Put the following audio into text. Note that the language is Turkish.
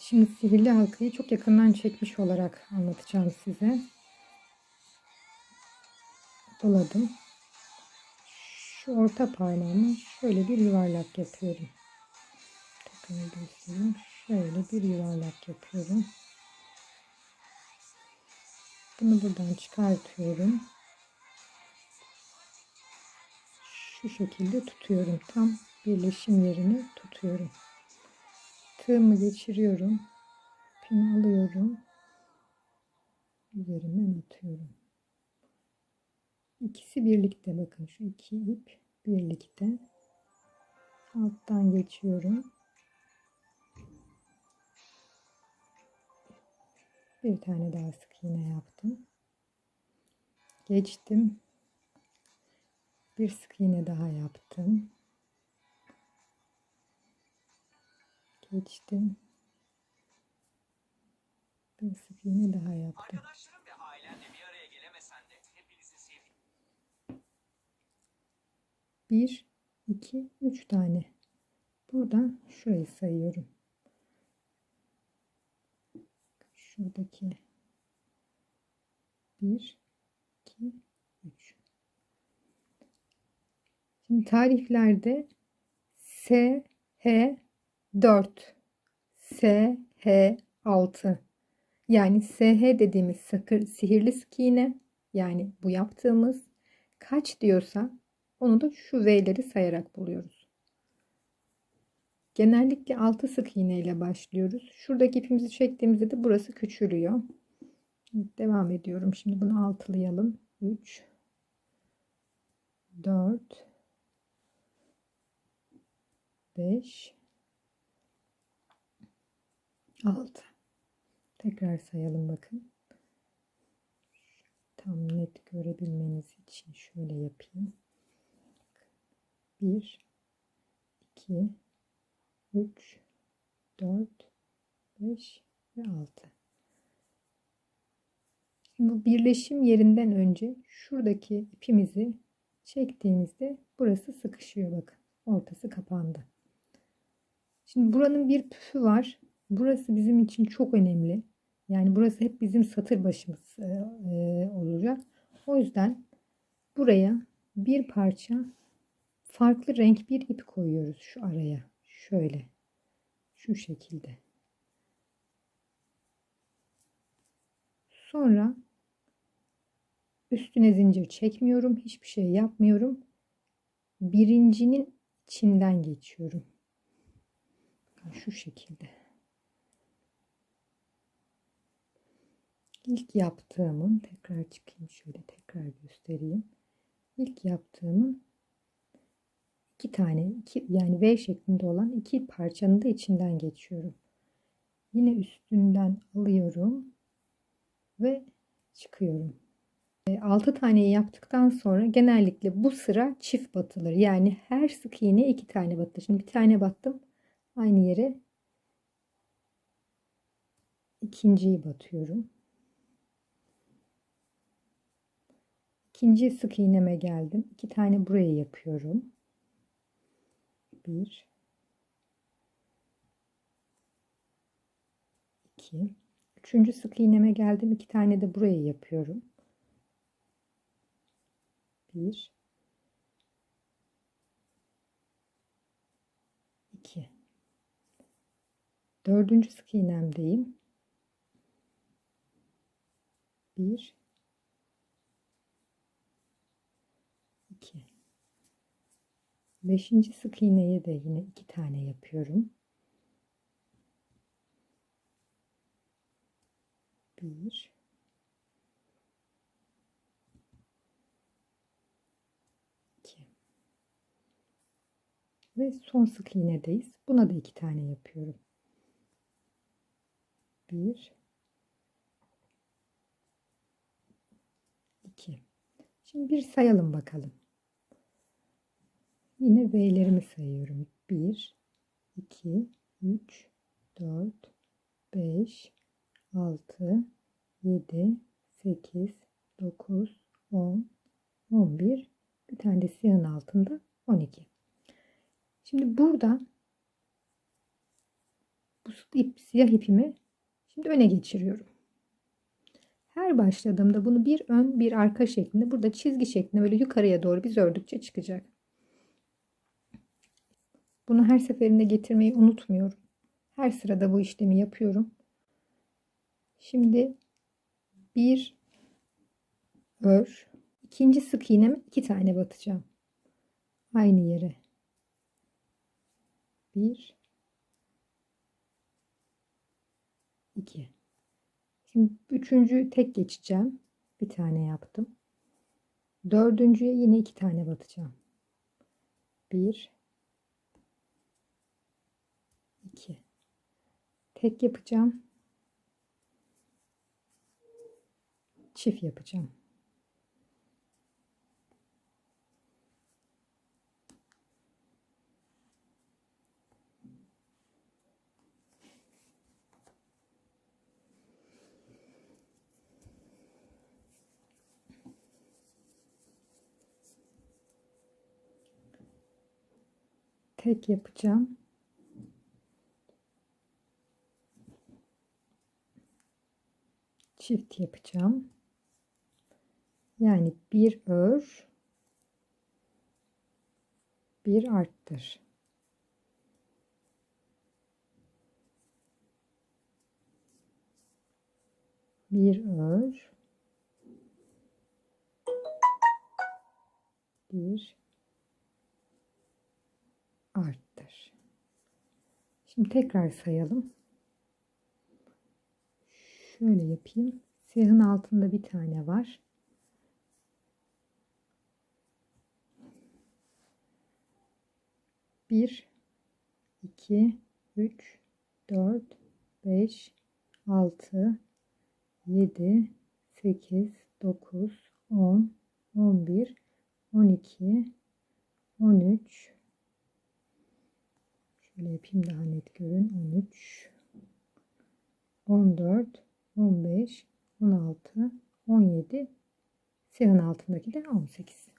Şimdi sihirli halkayı çok yakından çekmiş olarak anlatacağım size. Doladım. Şu orta parmağımı şöyle bir yuvarlak yapıyorum. Tekrar göstereyim. Şöyle bir yuvarlak yapıyorum. Bunu buradan çıkartıyorum. Şu şekilde tutuyorum. Tam birleşim yerini tutuyorum. Tığımı geçiriyorum. İpimi alıyorum. Üzerinden atıyorum. İkisi birlikte bakın şu iki ip birlikte. Alttan geçiyorum. Bir tane daha sık iğne yaptım. Geçtim. Bir sık iğne daha yaptım. Geçtim. Bir sık iğne daha yaptım. Arkadaşlarım ve ailemle bir araya gelemesen de hepinizi sevdim. Bir, iki, üç tane. Buradan şurayı sayıyorum. Şuradaki bir, iki, üç. Şimdi tariflerde S, H 4, S, H 6. Yani SH dediğimiz sakır, sihirli sık iğne yani bu yaptığımız kaç diyorsa onu da şu V'leri sayarak buluyoruz. Genellikle 6 sık iğne ile başlıyoruz. Şuradaki ipimizi çektiğimizde de burası küçülüyor. Devam ediyorum. Şimdi bunu altılayalım. 3 4 5 6 Tekrar sayalım bakın. Tam net görebilmeniz için şöyle yapayım. 1 2 3 4 5 ve 6 Şimdi bu birleşim yerinden önce şuradaki ipimizi çektiğimizde burası sıkışıyor bakın. Ortası kapandı. Şimdi buranın bir püfü var. Burası bizim için çok önemli. Yani burası hep bizim satır başımız e, e, olacak. O yüzden buraya bir parça farklı renk bir ip koyuyoruz şu araya. Şöyle. Şu şekilde. Sonra üstüne zincir çekmiyorum. Hiçbir şey yapmıyorum. Birincinin içinden geçiyorum. Şu şekilde. İlk yaptığımın tekrar çıkayım şöyle tekrar göstereyim. İlk yaptığımın iki tane iki, yani V şeklinde olan iki parçanın da içinden geçiyorum. Yine üstünden alıyorum ve çıkıyorum. 6 taneyi yaptıktan sonra genellikle bu sıra çift batılır. Yani her sık iğne iki tane batır. Şimdi bir tane battım. Aynı yere ikinciyi batıyorum. İkinci sık iğneme geldim. İki tane buraya yapıyorum. Bir. iki. Üçüncü sık iğneme geldim. İki tane de buraya yapıyorum. Bir. iki. Dördüncü sık iğnemdeyim. Bir. 2 beşinci sık iğneye de yine iki tane yapıyorum. Bir iki ve son sık iğnedeyiz. Buna da iki tane yapıyorum. Bir iki Şimdi bir sayalım bakalım. Yine V'lerimi sayıyorum. 1, 2, 3, 4, 5, 6, 7, 8, 9, 10, 11. Bir tane de siyahın altında 12. Şimdi burada bu ip, siyah ipimi şimdi öne geçiriyorum. Her başladığımda bunu bir ön bir arka şeklinde burada çizgi şeklinde böyle yukarıya doğru biz ördükçe çıkacak. Bunu her seferinde getirmeyi unutmuyorum. Her sırada bu işlemi yapıyorum. Şimdi bir ör. ikinci sık iğneme iki tane batacağım. Aynı yere. Bir. iki. Şimdi üçüncü tek geçeceğim. Bir tane yaptım. Dördüncüye yine iki tane batacağım. Bir. İki. Tek yapacağım. Çift yapacağım. tek yapacağım. Çift yapacağım. Yani bir ör, bir arttır. Bir ör, bir arttır. Şimdi tekrar sayalım. Şöyle yapayım. Siyahın altında bir tane var. Bir, iki, üç, dört, beş, altı, yedi, sekiz, dokuz, on, on bir, on iki, on üç, Şöyle yapayım daha net görün. 13, 14, 15, 16, 17, siyahın altındaki de 18.